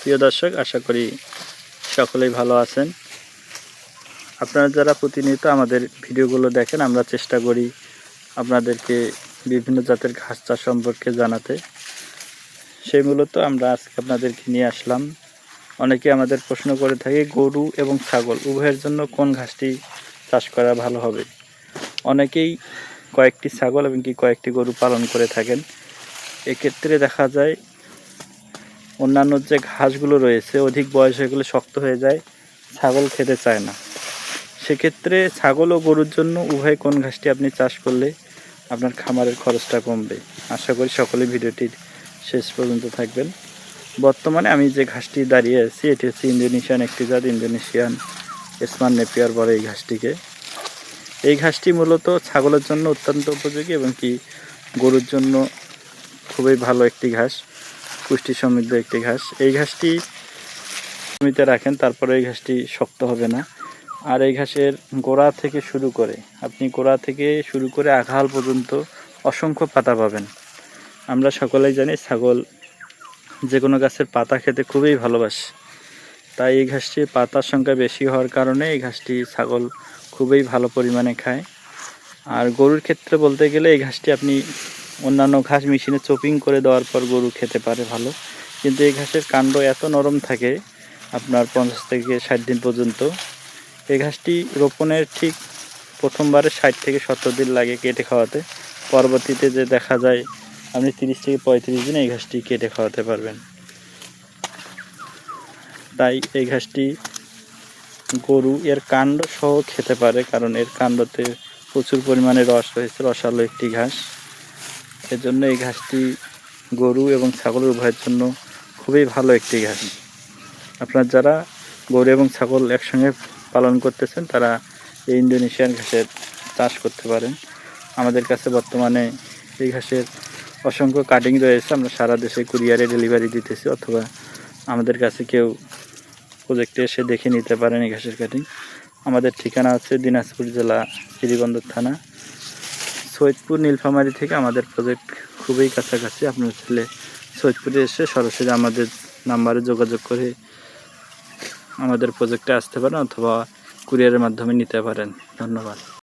প্রিয় দর্শক, আশা করি সকলেই ভালো আছেন। আপনারা যারা প্রতিনিয়ত আমাদের ভিডিওগুলো দেখেন, আমরা চেষ্টা করি আপনাদেরকে বিভিন্ন জাতের ঘাস চাষ সম্পর্কে জানাতে। সেই মূলত আমরা আজকে আপনাদেরকে নিয়ে আসলাম। অনেকে আমাদের প্রশ্ন করে থাকে, গরু এবং ছাগল, উভয়ের জন্য কোন ঘাসটি চাষ করা ভালো হবে? অনেকেই কয়েকটি ছাগল এবং কি কয়েকটি গরু পালন করে থাকেন। এক্ষেত্রে দেখা যায় অন্যান্য যে ঘাসগুলো রয়েছে, অধিক বয়স হয়ে শক্ত হয়ে যায়, ছাগল খেতে চায় না। সেক্ষেত্রে ছাগল ও গরুর জন্য উভয় কোন ঘাসটি আপনি চাষ করলে আপনার খামারের খরচটা কমবে? আশা করি সকলে ভিডিওটির শেষ পর্যন্ত থাকবেন। বর্তমানে আমি যে ঘাসটি দাঁড়িয়ে আছি, এটি হচ্ছে ইন্দোনেশিয়ান একটি জাত, ইন্দোনেশিয়ান স্মান নেপিয়ার বলে এই ঘাসটিকে। এই ঘাসটি মূলত ছাগলের জন্য অত্যন্ত উপযোগী এবং কি গরুর জন্য খুবই ভালো একটি ঘাস। পুষ্টি সমৃদ্ধ একটি ঘাস। এই ঘাসটি জমিতে রাখেন, তারপরে এই ঘাসটি শক্ত হবে না। আর এই ঘাসের গোড়া থেকে শুরু করে, আপনি গোড়া থেকে শুরু করে আঘাল পর্যন্ত অসংখ্য পাতা পাবেন। আমরা সকলেই জানি ছাগল যে কোনো গাছের পাতা খেতে খুবই ভালোবাসে। তাই এই ঘাসটি পাতার সংখ্যা বেশি হওয়ার কারণে এই ঘাসটি ছাগল খুবই ভালো পরিমাণে খায়। আর গরুর ক্ষেত্রে বলতে গেলে এই ঘাসটি আপনি অন্যান্য ঘাস মেশিনে চপিং করে দেওয়ার পর গরু খেতে পারে ভালো। কিন্তু এই ঘাসের কাণ্ড এত নরম থাকে, আপনার পঞ্চাশ থেকে ষাট দিন পর্যন্ত, এই ঘাসটি রোপণের ঠিক প্রথমবারে ষাট থেকে সত্তর দিন লাগে কেটে খাওয়াতে। পরবর্তীতে যে দেখা যায়, আপনি তিরিশ থেকে পঁয়ত্রিশ দিনে এই ঘাসটি কেটে খাওয়াতে পারবেন। তাই এই ঘাসটি গরু, এর কাণ্ড সহ খেতে পারে, কারণ এর কাণ্ডতে প্রচুর পরিমাণে রস রয়েছে, রসালো একটি ঘাস। এজন্য এই ঘাসটি গরু এবং ছাগলের উভয়ের জন্য খুবই ভালো একটি ঘাস। আপনার যারা গরু এবং ছাগল একসঙ্গে পালন করতেছেন, তারা এই ইন্দোনেশিয়ান ঘাসের চাষ করতে পারেন। আমাদের কাছে বর্তমানে এই ঘাসের অসংখ্য কাটিং রয়েছে। আমরা সারা দেশে কুরিয়ারে ডেলিভারি দিতেছি, অথবা আমাদের কাছে কেউ প্রজেক্টে এসে দেখে নিতে পারেন এই ঘাসের কাটিং। আমাদের ঠিকানা হচ্ছে দিনাজপুর জেলা শ্রীবন্দর থানা। সৈয়দপুর, নীলফামারি থেকে আমাদের প্রজেক্ট খুবই কাছাকাছি। আপনার ছেলে সৈয়দপুরে এসে সরাসরি আমাদের নাম্বারে যোগাযোগ করে আমাদের প্রজেক্টে আসতে পারেন অথবা কুরিয়ারের মাধ্যমে নিতে পারেন। ধন্যবাদ।